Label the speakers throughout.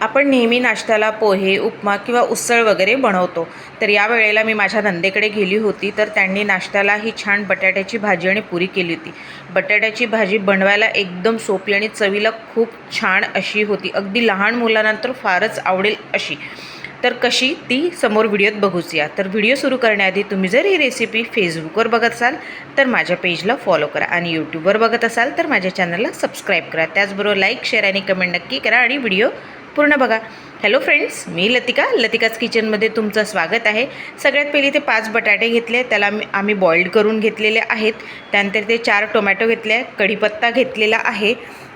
Speaker 1: आपण नेहमी नाश्त्याला पोहे उपमा किंवा उसळ वगैरे बनवतो. तर या वेळेला मी माझ्या नंदेकडे गेली होती तर त्यांनी नाश्त्याला ही छान बटाट्याची भाजी आणि पुरी केली होती. बटाट्याची भाजी बनवायला एकदम सोपी आणि चवीला खूप छान अशी होती. अगदी लहान मुलांना तर फारच आवडेल अशी. तर कशी? ती समोर व्हिडिओत बघूच या तर व्हिडिओ सुरू करण्याआधी तुम्ही जर ही रेसिपी फेसबुकवर बघत असाल तर माझ्या पेजला फॉलो करा आणि यूट्यूबवर बघत असाल तर माझ्या चॅनलला सबस्क्राईब करा. त्याचबरोबर लाईक शेअर आणि कमेंट नक्की करा आणि व्हिडिओ पूर्ण बघा. हॅलो फ्रेंड्स मी लतिका. लतिकाच किचनमध्ये तुमचं स्वागत आहे. सगळ्यात पहिली ते पाच बटाटे घेतले त्याला मी आम्ही बॉईल्ड करून घेतलेले आहेत. त्यानंतर ते चार टोमॅटो घेतले कढीपत्ता घेतलेला आहे.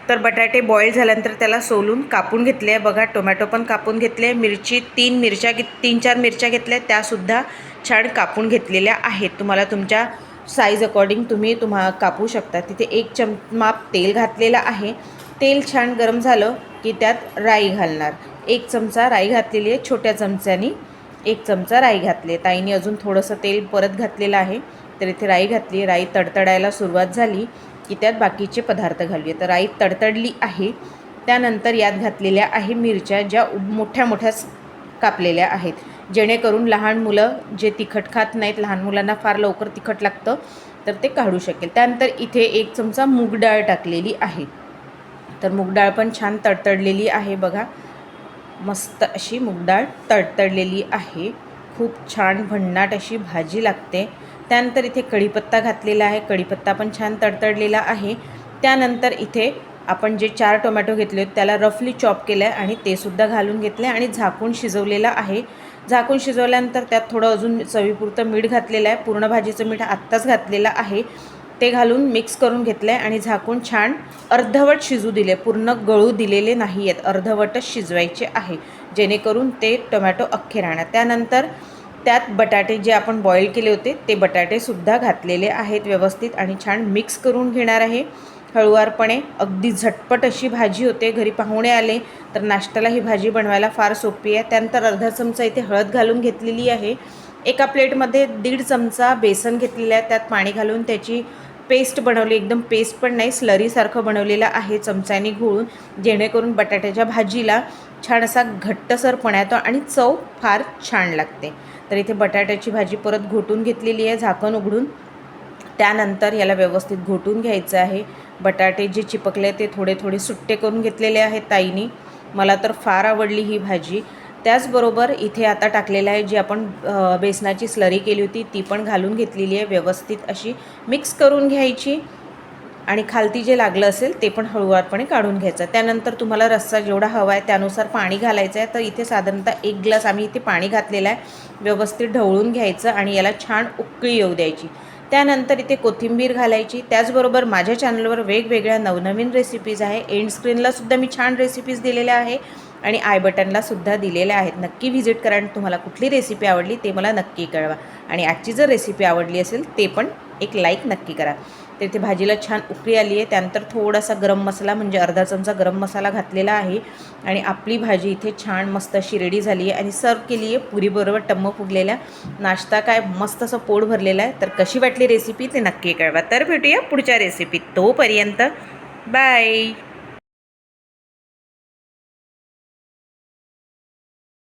Speaker 1: तर बटाटे बॉईल झाल्यानंतर त्याला सोलून कापून घेतले. आहे बघा टोमॅटो पण कापून घेतले. मिरची तीन मिरच्या घे तीन चार मिरच्या घेतल्या. त्यासुद्धा छान कापून घेतलेल्या आहेत. तुम्हाला तुमच्या साईज अकॉर्डिंग तुम्ही तुम्हा कापू शकता. तिथे एक चममाप तेल घातलेलं आहे. तेल छान गरम झालं की त्यात राई घालणार. एक चमचा राई घातलेली आहे छोट्या चमच्यानी एक चमचा राई घातली आहे. ताईने अजून थोडंसं तेल परत घातलेलं आहे तर इथे राई घातली राई तडतडायला सुरुवात झाली की त्यात बाकीचे पदार्थ घालूया. तर राई तडतडली आहे त्यानंतर यात घातलेल्या आहे मिरच्या ज्या मोठ्या मोठ्या कापलेल्या आहेत. जेणेकरून लहान मुलं जे तिखट खात नाहीत लहान मुलांना फार लवकर तिखट लागतं तर ते काढू शकेल. त्यानंतर इथे एक चमचा मूग डाळ टाकलेली आहे. तर मूगडाळ पण छान तडतडलेली आहे बघा. मस्त अशी मूगडाळ तडतडलेली आहे. खूप छान भन्नाट अशी भाजी लागते. त्यानंतर इथे कढीपत्ता घातलेला आहे. कढीपत्ता पण छान तडतडलेला आहे. त्यानंतर इथे आपण जे चार टोमॅटो घेतले होते त्याला रफली चॉप केलं आहे आणि ते सुद्धा घालून आहे आणि झाकून शिजवलेलं आहे. झाकून शिजवल्यानंतर त्यात थोडं अजून चवीपुरतं मीठ घातलेलं आहे. पूर्ण भाजीचं मीठ आत्ताच घातलेलं आहे. ते घालून मिक्स करून घेतलं आहे आणि झाकून छान अर्धवट शिजू दिले. पूर्ण गळू दिलेले नाही आहेत अर्धवटच शिजवायचे आहे. जेणेकरून ते टोमॅटो अख्खे राहणार. त्यानंतर त्यात बटाटे जे आपण बॉईल केले होते ते बटाटेसुद्धा घातलेले आहेत व्यवस्थित आणि छान मिक्स करून घेणार आहे. हळुवारपणे अगदी झटपट अशी भाजी होते. घरी पाहुणे आले तर नाश्त्याला ही भाजी बनवायला फार सोपी आहे. त्यानंतर अर्धा चमचा इथे हळद घालून घेतलेली आहे. एका प्लेटमध्ये दीड चमचा बेसन घेतलेलं आहे. त्यात पाणी घालून त्याची पेस्ट बनवली एकदम पेस्ट पण नाही स्लरीसारखं बनवलेलं आहे चमच्याने घोळून जेणेकरून बटाट्याच्या भाजीला छान असा घट्टसरपणा येतो आणि चव फार छान लागते. तर इथे बटाट्याची भाजी परत घोटून घेतलेली आहे झाकण उघडून. त्यानंतर याला व्यवस्थित घोटून घ्यायचं आहे. बटाटे जे चिपकले ते थोडे थोडे सुट्टे करून घेतलेले आहेत ताईनी. मला तर फार आवडली ही भाजी. त्याचबरोबर इथे आता टाकलेलं आहे जी आपण बेसनाची स्लरी केली होती ती पण घालून घेतलेली आहे व्यवस्थित अशी मिक्स करून घ्यायची. आणि खालती जे लागलं असेल ते पण हळूवारपणे काढून घ्यायचं. त्यानंतर तुम्हाला रस्सा जेवढा हवा आहे त्यानुसार पाणी घालायचं आहे. तर इथे साधारणतः एक ग्लास आम्ही इथे पाणी घातलेलं आहे. व्यवस्थित ढवळून घ्यायचं आणि याला छान उकळी येऊ द्यायची. त्यानंतर इथे कोथिंबीर घालायची. त्याचबरोबर माझ्या चॅनलवर वेगवेगळ्या नवनवीन रेसिपीज आहे. एंड स्क्रीनलासुद्धा मी छान रेसिपीज दिलेल्या आहे. आणि आय बटनलासुद्धा दिलेल्या आहेत. नक्की व्हिजिट करा आणि तुम्हाला कुठली रेसिपी आवडली ते मला नक्की कळवा. आणि आजची जर रेसिपी आवडली असेल ते पण एक लाईक नक्की करा. तर इथे भाजीला छान उकळी आली आहे. त्यानंतर थोडासा गरम मसाला म्हणजे अर्धा चमचा गरम मसाला घातलेला आहे. आणि आपली भाजी इथे छान मस्त अशी रेडी झाली आहे. आणि सर्व केली आहे पुरीबरोबर टम्म फुगलेल्या. नाश्ता काय मस्त असं पोट भरलेलं आहे. तर कशी वाटली रेसिपी ते नक्की कळवा. तर भेटूया पुढच्या रेसिपीत तोपर्यंत. बाय